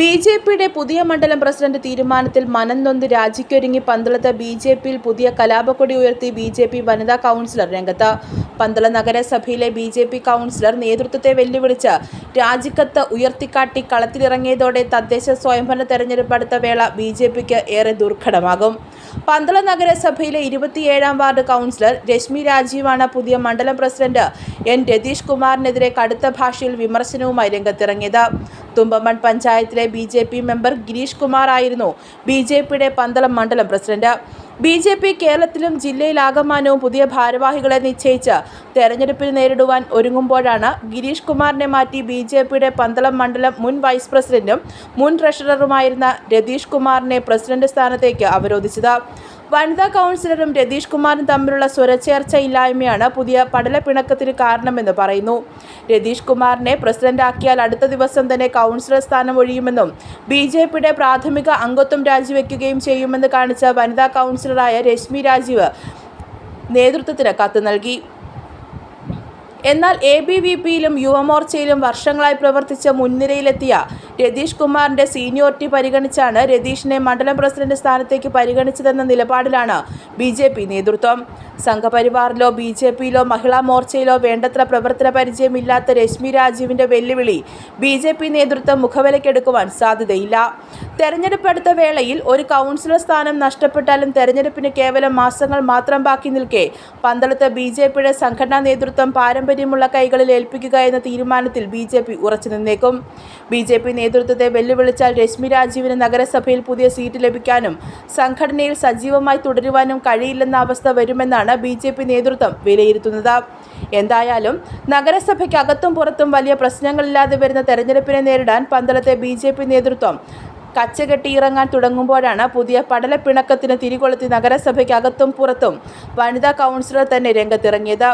B J പിയുടെ പുതിയ മണ്ഡലം പ്രസിഡന്റ് തീരുമാനത്തിൽ മനം നൊന്ത് രാജിക്കൊരുങ്ങി പന്തളത്ത് ബി ജെ പിയിൽ പുതിയ കലാപക്കൊടി ഉയർത്തി ബി ജെ പി വനിതാ കൗൺസിലർ രംഗത്ത്. പന്തള നഗരസഭയിലെ ബി ജെ പി കൗൺസിലർ നേതൃത്വത്തെ വെല്ലുവിളിച്ച് രാജിക്കത്ത് ഉയർത്തിക്കാട്ടി കളത്തിലിറങ്ങിയതോടെ തദ്ദേശ സ്വയംഭരണ തെരഞ്ഞെടുപ്പ് അടുത്ത വേള ബി ജെ പിക്ക് ഏറെ ദുർഘടമാകും. പന്തള നഗരസഭയിലെ ഇരുപത്തിയേഴാം വാർഡ് കൗൺസിലർ രശ്മി രാജീവാണ് പുതിയ മണ്ഡലം പ്രസിഡന്റ്. എൻ. രതീഷ് കുമാറിനെതിരെ കടുത്ത ഭാഷയിൽ വിമർശനവുമായി രംഗത്തിറങ്ങിയത്. തുമ്പമൺ പഞ്ചായത്തിലെ ബി മെമ്പർ ഗിരീഷ് കുമാർ ആയിരുന്നു ബി ജെ പിയുടെ പന്തളം മണ്ഡലം പ്രസിഡന്റ്. ബി ജെ പി കേരളത്തിലും ജില്ലയിലാകമാനവും പുതിയ ഭാരവാഹികളെ നിശ്ചയിച്ച് തെരഞ്ഞെടുപ്പിൽ നേരിടുവാൻ ഒരുങ്ങുമ്പോഴാണ് ഗിരീഷ് കുമാറിനെ മാറ്റി ബി ജെ പിയുടെ പന്തളം മണ്ഡലം മുൻ വൈസ് പ്രസിഡന്റും മുൻ ട്രഷററുമായിരുന്ന രതീഷ് കുമാറിനെ പ്രസിഡന്റ് സ്ഥാനത്തേക്ക് അവരോധിച്ചത്. വനിതാ കൗൺസിലറും രതീഷ് കുമാറും തമ്മിലുള്ള സ്വരച്ചേർച്ചയില്ലായ്മയാണ് പുതിയ പടലപ്പിണക്കത്തിന് കാരണമെന്ന് പറയുന്നു. രതീഷ് കുമാറിനെ പ്രസിഡന്റാക്കിയാൽ അടുത്ത ദിവസം തന്നെ കൗൺസിലർ സ്ഥാനം ഒഴിയുമെന്നും ബി ജെ പിയുടെ പ്രാഥമിക അംഗത്വം രാജിവെക്കുകയും ചെയ്യുമെന്ന് കാണിച്ച വനിതാ കൗൺസിലറായ രശ്മി രാജീവ് നേതൃത്വത്തിന് കത്ത് നൽകി. എന്നാൽ എ ബി വി പിയിലും യുവമോർച്ചയിലും വർഷങ്ങളായി പ്രവർത്തിച്ച മുൻനിരയിലെത്തിയ രതീഷ് കുമാറിന്റെ സീനിയോറിറ്റി പരിഗണിച്ചാണ് രതീഷിനെ മണ്ഡലം പ്രസിഡന്റ് സ്ഥാനത്തേക്ക് പരിഗണിച്ചതെന്ന നിലപാടിലാണ് ബി ജെ പി നേതൃത്വം. സംഘപരിവാറിലോ ബി ജെ പിയിലോ മഹിളാ മോർച്ചയിലോ വേണ്ടത്ര പ്രവർത്തന പരിചയമില്ലാത്ത രശ്മി രാജീവിന്റെ വെല്ലുവിളി ബി ജെ പി നേതൃത്വം മുഖവിലക്കെടുക്കുവാൻ സാധ്യതയില്ല. തെരഞ്ഞെടുപ്പ് വേളയിൽ ഒരു കൗൺസിലർ സ്ഥാനം നഷ്ടപ്പെട്ടാലും തെരഞ്ഞെടുപ്പിന് കേവലം മാസങ്ങൾ മാത്രം ബാക്കി നിൽക്കെ പന്തളത്ത് ബി ജെ പിയുടെ സംഘടനാ നേതൃത്വം പാരമ്പര്യമുള്ള കൈകളിൽ ഏൽപ്പിക്കുക എന്ന തീരുമാനത്തിൽ ബി ജെ പി ഉറച്ചു നിന്നേക്കും. ബി ജെ പി നേതൃത്വത്തെ വെല്ലുവിളിച്ചാൽ രശ്മി രാജീവിന് നഗരസഭയിൽ പുതിയ സീറ്റ് ലഭിക്കാനും സംഘടനയിൽ സജീവമായി തുടരുവാനും കഴിയില്ലെന്ന അവസ്ഥ വരുമെന്നാണ് ബി നേതൃത്വം വിലയിരുത്തുന്നത്. എന്തായാലും നഗരസഭയ്ക്കകത്തും പുറത്തും വലിയ പ്രശ്നങ്ങളില്ലാതെ വരുന്ന തെരഞ്ഞെടുപ്പിനെ നേരിടാൻ പന്തളത്തെ ബി നേതൃത്വം കച്ചകെട്ടിയിറങ്ങാൻ തുടങ്ങുമ്പോഴാണ് പുതിയ പടലപ്പിണക്കത്തിന് തിരികൊളുത്തി നഗരസഭയ്ക്കകത്തും പുറത്തും വനിതാ കൗൺസിലർ തന്നെ രംഗത്തിറങ്ങിയത്.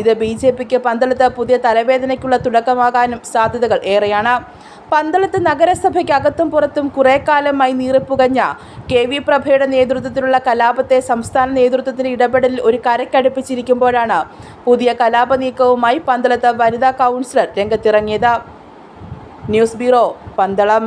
ഇത് ബി ജെ പിക്ക് പന്തളത്ത് പുതിയ തലവേദനയ്ക്കുള്ള തുടക്കമാകാനും സാധ്യതകൾ ഏറെയാണ്. പന്തളത്ത് നഗരസഭയ്ക്കകത്തും പുറത്തും കുറേ കാലമായി നീറിപ്പുകഞ്ഞ കെ വി പ്രഭയുടെ നേതൃത്വത്തിലുള്ള കലാപത്തെ സംസ്ഥാന നേതൃത്വത്തിന്റെ ഇടപെടലിൽ ഒരു കരക്കടുപ്പിച്ചിരിക്കുമ്പോഴാണ് പുതിയ കലാപ നീക്കവുമായി പന്തളത്ത് വനിതാ കൗൺസിലർ രംഗത്തിറങ്ങിയത്. News bureau Pandalam.